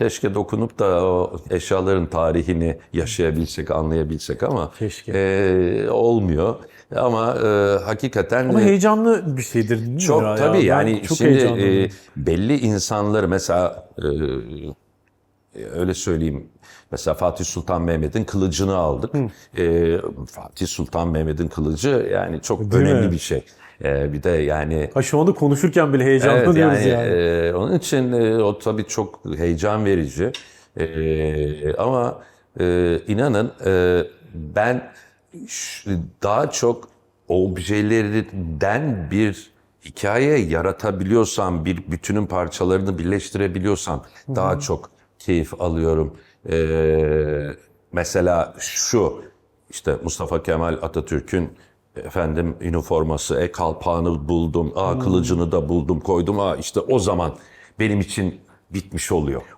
Keşke dokunup da o eşyaların tarihini yaşayabilsek, anlayabilsek ama Keşke. e, olmuyor. Ama e, hakikaten Ama heyecanlı bir şeydir değil mi çok ya? tabii Ben yani çok şimdi heyecanlıyım. e, belli insanları mesela e, öyle söyleyeyim. Mesela Fatih Sultan Mehmet'in kılıcını aldık. E, Fatih Sultan Mehmet'in kılıcı yani çok Değil önemli mi? bir şey. E, bir de yani Ha, şu anda konuşurken bile Evet heyecanlanıyoruz yani, yani. e, onun için e, o tabii çok heyecan verici. E, ama e, inanın e, ben daha çok objelerden bir hikaye yaratabiliyorsam, bir bütünün parçalarını birleştirebiliyorsam daha çok keyif alıyorum. E, mesela şu işte Mustafa Kemal Atatürk'ün efendim üniforması, e kalpağını buldum, aa kılıcını da buldum, koydum. Aa işte o zaman benim için bitmiş oluyor.